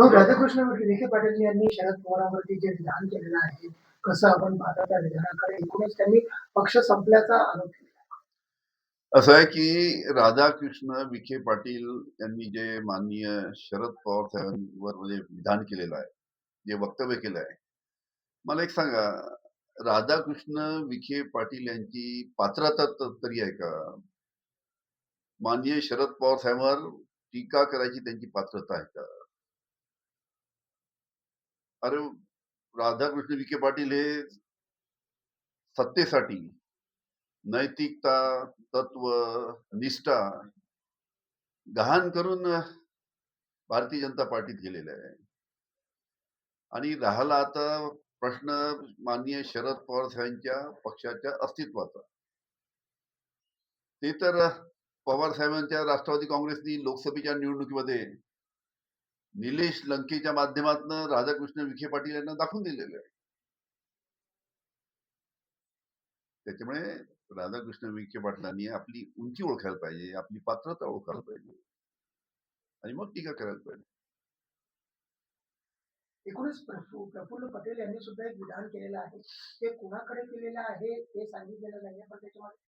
मग राधाकृष्ण विखे पाटील यांनी शरद पवारांवरती जे विधान केलेलं आहे कसं आपण पाहता त्या विधानाकडे एकूणच त्यांनी पक्ष संपल्याचा आरोप केला. असं आहे की राधाकृष्ण विखे पाटील यांनी जे माननीय शरद पवार साहेबांवर म्हणजे विधान केलेलं आहे जे वक्तव्य केलं आहे मला एक सांगा राधाकृष्ण विखे पाटील यांची पात्रता तरी आहे का? माननीय शरद पवार साहेबांवर टीका करायची त्यांची पात्रता आहे का? अरे राधाकृष्ण विखे पाटील हे सत्तेसाठी नैतिकता तत्व निष्ठा गहाण करून भारतीय जनता पार्टीत गेलेले आहे. आणि राहिला आता प्रश्न माननीय शरद पवार साहेबांच्या पक्षाच्या अस्तित्वाचा. ते तर पवार साहेबांच्या राष्ट्रवादी काँग्रेसनी लोकसभेच्या निवडणुकीमध्ये निलेश लंकेच्या माध्यमातून राधाकृष्ण विखे पाटील यांना दाखवून दिलेलं आहे. त्याच्यामुळे राधाकृष्ण विखे पाटलांनी आपली उंची ओळखायला पाहिजे आपली पात्रता ओळखायला पाहिजे. आणि मग टीका करायला पाहिजे. एकूणच प्रफुल्ल पटेल यांनी सुद्धा एक विधान केलेलं आहे. ते कुणाकडे केलेलं आहे ते सांगितलेलं नाही पण त्याच्यामध्ये